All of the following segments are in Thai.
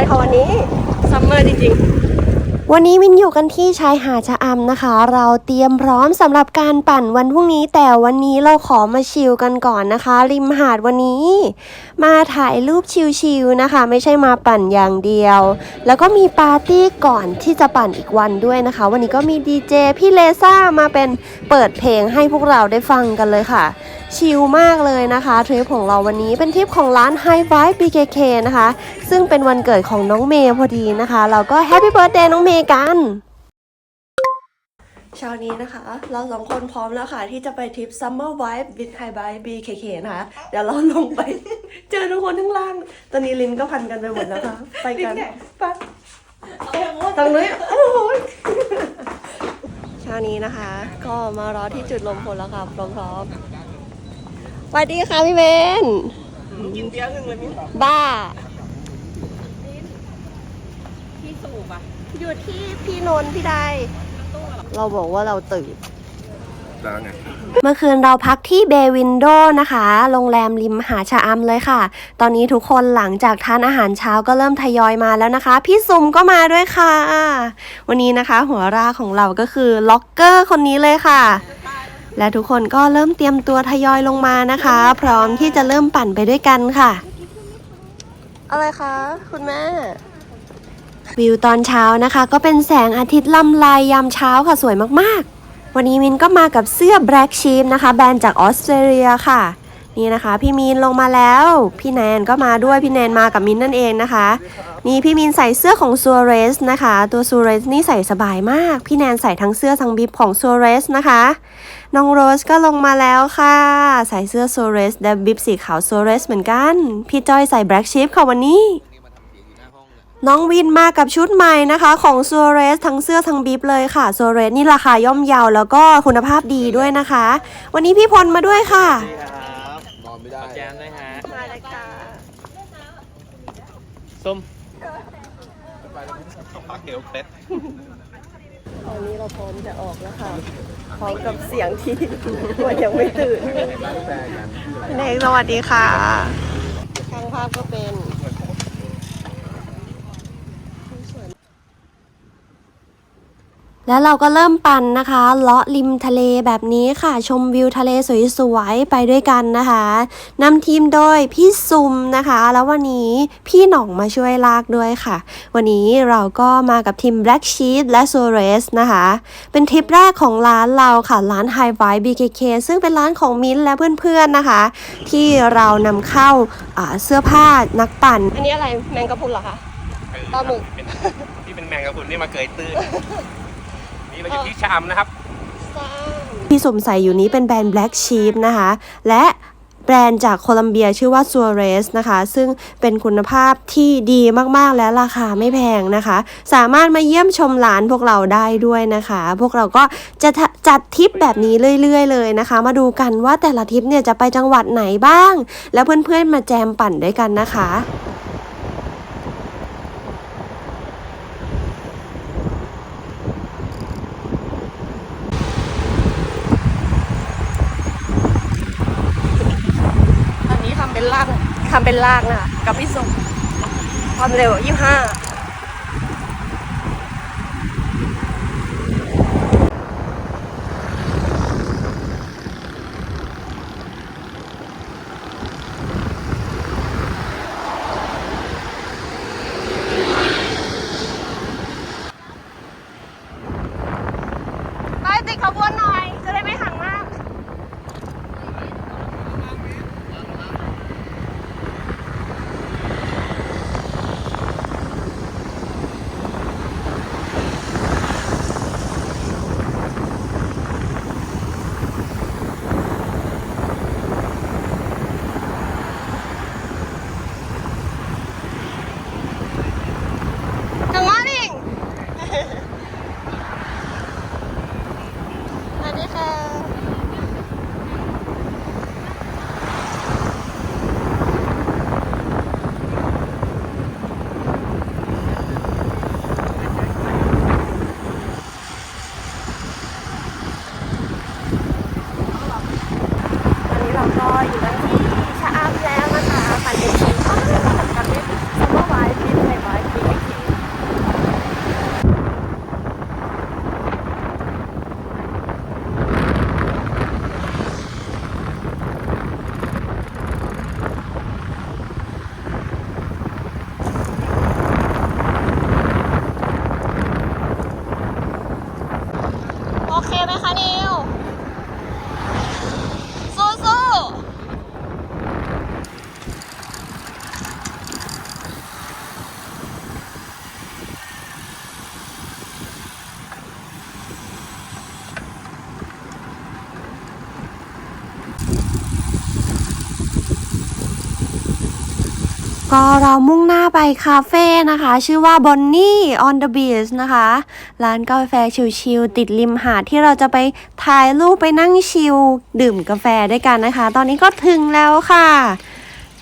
กันค่ะวันนี้ซัมเมอร์จริงๆ วันนี้มินอยู่กันที่ชายหาดชะอำนะคะ เราเตรียมพร้อมสำหรับการปั่นวันพรุ่งนี้ แต่วันนี้เราขอมาชิลกันก่อนนะคะ ริมหาดวันนี้ มาถ่ายรูปชิลๆนะคะ ไม่ใช่มาปั่นอย่างเดียว แล้วก็มีปาร์ตี้ก่อนที่จะปั่นอีกวันด้วยนะคะ วันนี้ก็มีดีเจพี่เลซ่ามาเป็นเปิดเพลงให้พวกเราได้ฟังกันเลยค่ะ ชิลมากเลยนะคะทริปของเราวันนี้เป็นทริปของร้าน High Vibe BKK นะคะ ซึ่งเป็นวันเกิดของน้องเมย์พอดีนะคะ เราก็แฮปปี้เบิร์ a เดย์น้องเมย์กัน เช้านี้นะคะ เราสองคนพร้อมแล้วค่ะ ที่จะไปทริป Summer Vibe with High Vibe BKK นะคะ เดี๋ยวเราลงไป เจอทุกคนข้างล่าง ตอนนี้ลินก็พันกันไปหมดแล้วค่ะ ไปกันไปทางนี้โอ้โหเช้านี้นะคะ ก็มารอที่จุดลมพลแล้วค่ะ พร้อมๆสวัสดีค่ะพี่เบนกินเบียร์หนึ่งเลยมิ้นบ้าที่สูบอะอยู่ที่พี่นนท์พี่ได้ เราบอกว่าเราตื่น แล้วไงเมื่อคืนเราพักที่เบวินโดนะคะ โรงแรมริมหาดชะอำเลยค่ะ ตอนนี้ทุกคนหลังจากทานอาหารเช้าก็เริ่มทยอยมาแล้วนะคะ พี่ซุมก็มาด้วยค่ะ วันนี้นะคะ หัวรากของเราก็คือล็อกเกอร์คนนี้เลยค่ะ และทุกคนก็เริ่มเตรียมตัวทยอยลงมานะคะ พร้อมที่จะเริ่มปั่นไปด้วยกันค่ะ อะไรคะ คุณแม่ วิวตอนเช้านะคะ ก็เป็นแสงอาทิตย์ลำลายยามเช้าค่ะสวยมากๆ วันนี้มินก็มากับเสื้อ Black Sheep นะคะ แบรนด์จากออสเตรเลียค่ะ นี่นะคะ พี่มินลงมาแล้ว พี่แนนก็มาด้วยพี่แนนมากับมินนั่นเองนะคะ นี่พี่มินใส่เสื้อของซัวเรสนะคะ ตัวซัวเรสนี่ใส่สบายมาก พี่แนนใส่ทั้งเสื้อทั้งบิบของซัวเรสนะคะน้องโรสก็ลงมาแล้วค่ะ ใส่เสื้อซัวเรสและบิบสีขาวซัวเรสเหมือนกัน พี่จ้อยใส่ Black Sheep ค่ะวันนี้ น้องวินมากับชุดใหม่นะคะของซัวเรสทั้งเสื้อทั้งบิบเลยค่ะซัวเรสนี่ราคาย่อมเยาแล้วก็คุณภาพดีด้วยนะคะ วันนี้พี่พลมาด้วยค่ะครับนอนไม่ได้แจมด้วยฮะมาเลยค่ะส้มปากเกลียวเป็ดตอนนี้เราพร้อมจะออกแล้วค่ะพร้อมกับเสียงที่ว่ายังไม่ตื่นพี่เนกสวัสดีค่ะช่างภาพก็เป็น แล้วเราก็เริ่มปั่นนะคะเลาะริมทะเลแบบนี้ค่ะ ชมวิวทะเลสวยๆไปด้วยกันนะคะนำทีมโดยพี่ซุมนะคะ แล้ววันนี้พี่หน่องมาช่วยลากด้วยค่ะ วันนี้เราก็มากับทีม Black Sheep และ s o r e s นะคะ เป็นทริปแรกของร้านเราค่ะ ร้าน High Vibe BKK ซึ่งเป็นร้านของมิ้นท์และเพื่อนๆนะคะ ที่เรานำเข้าอ่าเสื้อผ้านักปั่น อันนี้อะไรแมงกะพรุนเหรอคะปลาหมึกเป็นที่เป็นแมงกะพรุนนี่มาเกยตื้น นี่เราอยู่ที่ชามนะครับที่สวมใส่อยู่นี้เป็นแบรนด์ Black Sheep นะคะ และแบรนด์จากโคลัมเบียชื่อว่า Suarez นะคะ ซึ่งเป็นคุณภาพที่ดีมากๆและราคาไม่แพงนะคะ สามารถมาเยี่ยมชมร้านพวกเราได้ด้วยนะคะ พวกเราก็จะจัดทริปแบบนี้เรื่อย ๆ เลยนะคะ มาดูกันว่าแต่ละทริปเนี่ยจะไปจังหวัดไหนบ้าง แล้วเพื่อนๆมาแจมปั่นด้วยกันนะคะ อันนี้ทำเป็นลาก ทำเป็นลากนะคะกับพี่สุความเร็ว 25 ก็เรามุ่งหน้าไปคาเฟ่นะคะ ชื่อว่า Bonnie on the Beach นะคะ ร้านกาแฟชิลๆติดริมหาดที่เราจะไปถ่ายรูปไปนั่งชิลดื่มกาแฟด้วยกันนะคะ ตอนนี้ก็ถึงแล้วค่ะ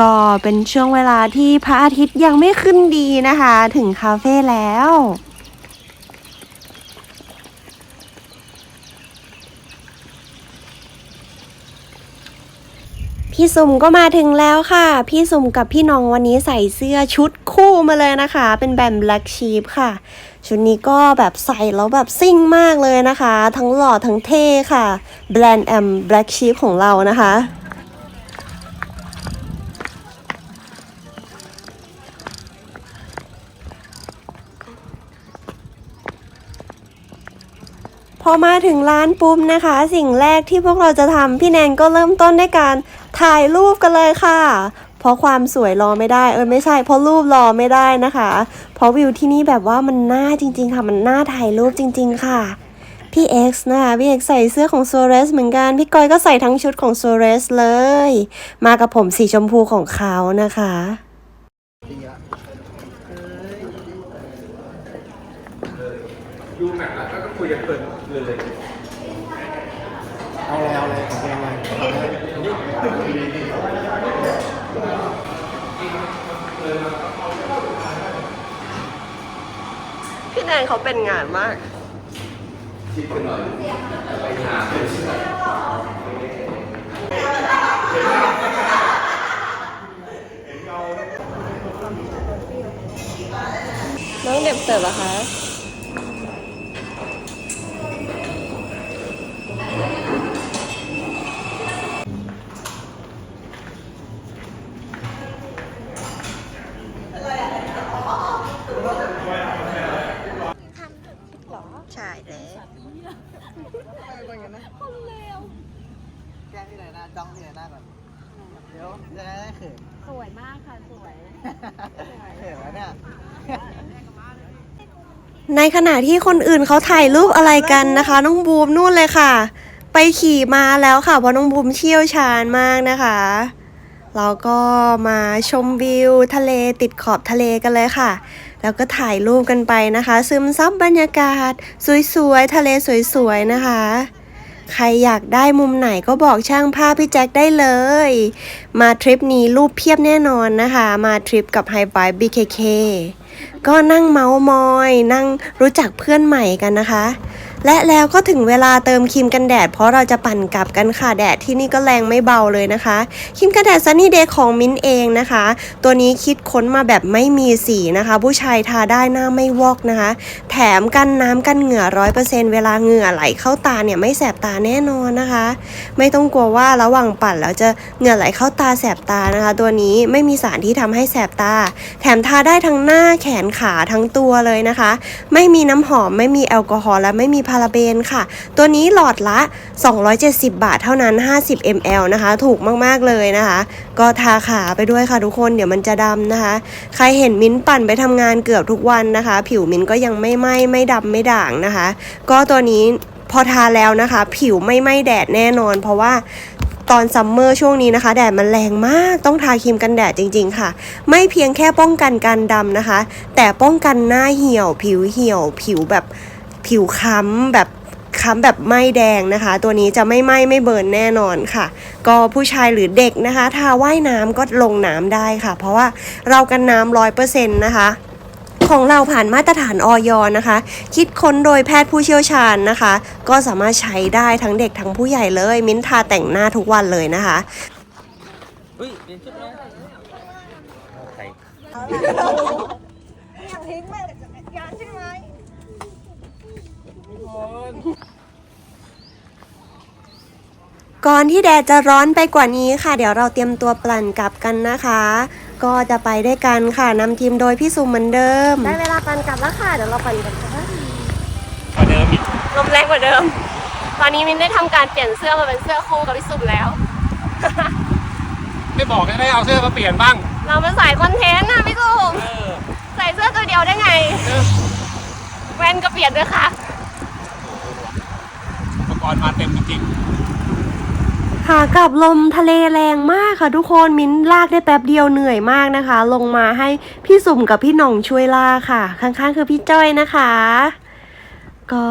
ก็เป็นช่วงเวลาที่พระอาทิตย์ยังไม่ขึ้นดีนะคะ ถึงคาเฟ่แล้ว พี่สุ่มก็มาถึงแล้วค่ะ พี่สุ่มกับพี่น้องวันนี้ใส่เสื้อชุดคู่มาเลยนะคะ เป็นแบบ Black Sheep ค่ะ ชุดนี้ก็แบบใส่แล้วแบบซิ่งมากเลยนะคะ ทั้งหล่อทั้งเท่ค่ะ แบรนด์แอม Black Sheep ของเรานะคะ พอมาถึงร้านปุ๊บนะคะ สิ่งแรกที่พวกเราจะทำพี่แนนก็เริ่มต้นด้วยการถ่ายรูปกันเลยค่ะ เพราะความสวยรอไม่ได้เออไม่ใช่ เพราะรูปรอไม่ได้นะคะ เพราะวิวที่นี่แบบว่ามันน่าจริง ๆ ค่ะมันน่าถ่ายรูปจริง ๆ ค่ะพี่เอ็กซ์นะคะพี่เอ็กซ์ใส่เสื้อของโซเรสเหมือนกัน พี่กอยก็ใส่ทั้งชุดของโซเรสเลย มากับผมสีชมพูของเขานะคะ ดูหนังแล้วก็คุยกันเพลินเลยเอาอะไรเอาอะไรของคุณเอาอะไรพี่แนนเขาเป็นงานมากคิดกัน้องเด็บเสิร์ฟเหรอคะ สวยมากค่ะสวยเขินแล้วเนี่ย ในขณะที่คนอื่นเขาถ่ายรูปอะไรกันนะคะ น้องบูมนู่นเลยค่ะ ไปขี่มาแล้วค่ะ เพราะน้องบูมเชี่ยวชาญมากนะคะเราก็มาชมวิวทะเลติดขอบทะเลกันเลยค่ะ แล้วก็ถ่ายรูปกันไปนะคะ ซึมซับบรรยากาศ สวยๆ ทะเลสวยๆ นะคะ ใครอยากได้มุมไหนก็บอกช่างภาพพี่แจ็คได้เลย มาทริปนี้รูปเพียบแน่นอนนะคะ มาทริปกับ High Vibe BKK ก็นั่งเมาส์มอย นั่งรู้จักเพื่อนใหม่กันนะคะ และแล้วก็ถึงเวลาเติมครีมกันแดด เพราะเราจะปั่นกลับกันค่ะแดดที่นี่ก็แรงไม่เบาเลยนะคะครีมกันแดดซันนี่เดย์ของมิ้นเองนะคะ ตัวนี้คิดค้นมาแบบไม่มีสีนะคะ ผู้ชายทาได้หน้าไม่วอกนะคะ แถมกันน้ำกันเหงื่อร้อยเปอร์เซ็นเวลาเหงื่อไหลเข้าตาเนี่ยไม่แสบตาแน่นอนนะคะ ไม่ต้องกลัวว่าระหว่างปั่นแล้วจะเหงื่อไหลเข้าตาแสบตานะคะ ตัวนี้ไม่มีสารที่ทำให้แสบตา แถมทาได้ทั้งหน้าแขนขาทั้งตัวเลยนะคะ ไม่มีน้ำหอมไม่มีแอลกอฮอล์และไม่มีพาราเบนค่ะ ตัวนี้หลอดละ 270 บาทเท่านั้น 50 ml นะคะ ถูกมากๆเลยนะคะ ก็ทาขาไปด้วยค่ะทุกคนเดี๋ยวมันจะดำนะคะ ใครเห็นมิ้นปั่นไปทำงานเกือบทุกวันนะคะ ผิวมิ้นก็ยังไม่ไหม้ไม่ดำไม่ด่างนะคะ ก็ตัวนี้พอทาแล้วนะคะ ผิวไม่ไหม้แดดแน่นอน เพราะว่าตอนซัมเมอร์ช่วงนี้นะคะ แดดมันแรงมากต้องทาครีมกันแดดจริง ๆ ค่ะ ไม่เพียงแค่ป้องกันการดำนะคะ แต่ป้องกันหน้าเหี่ยว ผิวเหี่ยว ผิวแบบ ผิวค้ำแบบค้ำแบบไหม้แดงนะคะ ตัวนี้จะไม่ไหม้ไม่เบิร์นแน่นอนค่ะ ก็ผู้ชายหรือเด็กนะคะทาว่ายน้ำก็ลงน้ำได้ค่ะ เพราะว่าเรากันน้ำร้อยเปอร์เซ็นต์นะคะของเราผ่านมาตรฐานออยนะคะ คิดค้นโดยแพทย์ผู้เชี่ยวชาญนะคะ ก็สามารถใช้ได้ทั้งเด็กทั้งผู้ใหญ่เลย มิ้นท์ทาแต่งหน้าทุกวันเลยนะคะเฮ้ยเปลี่ยนชุดแล้วใคร ก่อนที่แดดจะร้อนไปกว่านี้ค่ะ เดี๋ยวเราเตรียมตัวปลั่นกลับกันนะคะ ก็จะไปด้วยกันค่ะนำทีมโดยพี่สุมเหมือนเดิม ได้เวลาปั่นกลับแล้วค่ะ เดี๋ยวเราปั่นกันค่ะกว่าเดิมอีกลมแรงกว่าเดิม ตอนนี้มินได้ทำการเปลี่ยนเสื้อมาเป็นเสื้อคู่กับพี่สุมแล้ว ไม่บอกกันได้เอาเสื้อมาเปลี่ยนบ้าง เรามาสายคอนเทนต์นะพี่สุมเออใส่เสื้อตัวเดียวได้ไงเออแว่นก็เปลี่ยนด้วยค่ะอุป กรณ์มาเต็มจริงขากลับลมทะเลแรงมากค่ะทุกคนมิ้นลากได้แป๊บเดียวเหนื่อยมากนะคะ ลงมาให้พี่สุ่มกับพี่หน่องช่วยลากค่ะ ข้างๆคือพี่จ้อยนะคะ ก็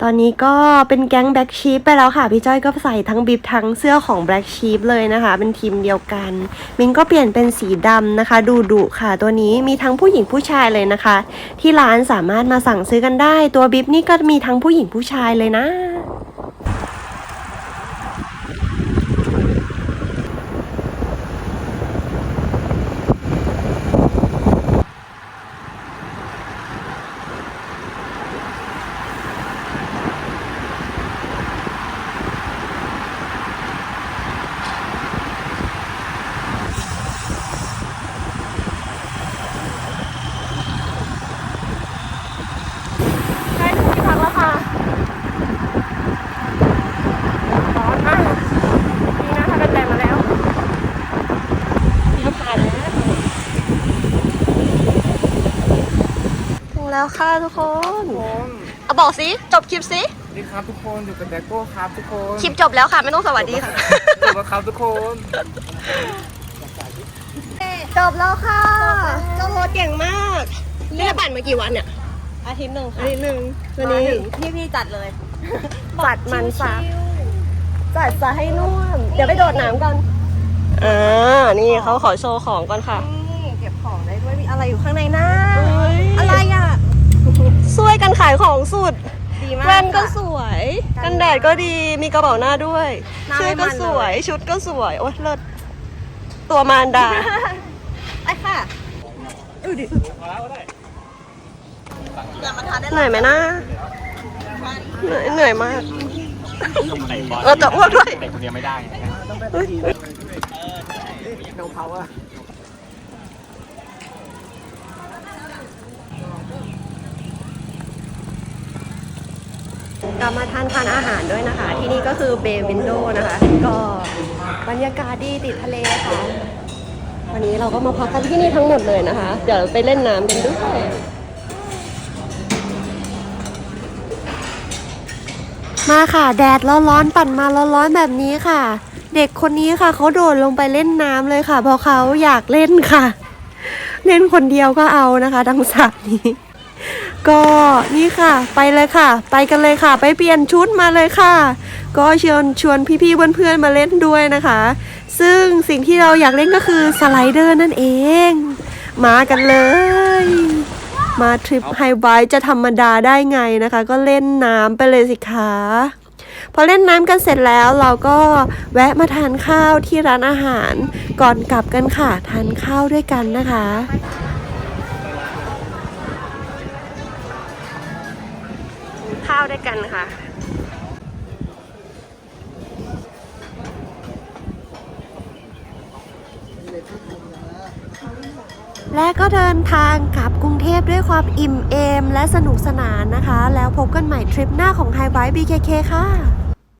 ตอนนี้ก็เป็นแก๊งแบล็กชีฟไปแล้วค่ะ พี่จ้อยก็ใส่ทั้งบิบทั้งเสื้อของแบล็กชีฟเลยนะคะ เป็นทีมเดียวกัน มินก็เปลี่ยนเป็นสีดำนะคะ ดูดุค่ะ ตัวนี้มีทั้งผู้หญิงผู้ชายเลยนะคะ ที่ร้านสามารถมาสั่งซื้อกันได้ ตัวบิบนี่ก็มีทั้งผู้หญิงผู้ชายเลยนะ ใกล้ถึงที่พักแล้วค่ะ ร้อนมากนี่นะคะเป็นแดดมาแล้วที่ผ่านแล้วถึง แล้วค่ะทุกคนเอาบอกสิจบคลิปสิสวัสดีครับทุกคนอยู่กับแดโก้ครับทุกคนคลิปจบแล้วค่ะไม่ต้องสวัสดีค่ะอยู่กับครับทุกคนจบแล้วค่ะเจ้าโรถเก่งมากเรียกบัตรมากี่วันเนี่ยอาทิตย์หนึ่งอาค่ะทิตย์หนึ่งวันนี้พี่พี่จัดเลยจัดมันซะจัดซะให้น่วมเดี๋ยวไปโดดน้ำกันอ่านี่เขาขอโชว์ของก่อนค่ะนี่เก็บของได้ด้วยมีอะไรอยู่ข้างในนะ อะ อะไร ไรอะ ช่วยกันขายของสุด ดีมากแว่นก็ค่ะสวย กักันนแดแดดดก็ดี มีกระเป๋าหน้าด้วยหน้าเสื้อไม่ก็มันสวยเลยชุดก็สวย โอ๊ยเลิศ ตัวมารดาไอ้ค่ะเหนื่อยไหมนะเหนื่อยเหนื่อยมาก เราจะอ้วกด้วยแต่คนเดียวไม่ได้นะ no power กลับมาทานทานอาหารด้วยนะคะ ที่นี่ก็คือเบวินโดนะคะ ก็บรรยากาศดีติดทะเลค่ะ วันนี้เราก็มาพักกันที่นี่ทั้งหมดเลยนะคะ เดี๋ยวไปเล่นน้ำกันด้วยมาค่ะ แดดร้อนๆปั่นมาร้อนๆแบบนี้ค่ะ เด็กคนนี้ค่ะเขาโดดลงไปเล่นน้ำเลยค่ะเพราะเขาอยากเล่นค่ะ เล่นคนเดียวก็เอานะคะดังสัตว์นี้ ก็นี่ค่ะ ไปเลยค่ะ ไปกันเลยค่ะ ไปเปลี่ยนชุดมาเลยค่ะ ก็เชิญชวนพี่ๆเพื่อนๆมาเล่นด้วยนะคะ ซึ่งสิ่งที่เราอยากเล่นก็คือสไลเดอร์นั่นเอง มากันเลย มาทริปไฮไบค์จะธรรมดาได้ไงนะคะ ก็เล่นน้ำไปเลยสิคะพอเล่นน้ำกันเสร็จแล้วเราก็แวะมาทานข้าวที่ร้านอาหารก่อนกลับกันค่ะ ทานข้าวด้วยกันนะคะาวด้วยกันค่ะ และก็เดินทางกลับกรุงเทพด้วยความอิ่มเอม และสนุกสนานนะคะ แล้วพบกันใหม่ทริปหน้าของ High Bike BKK ค่ะ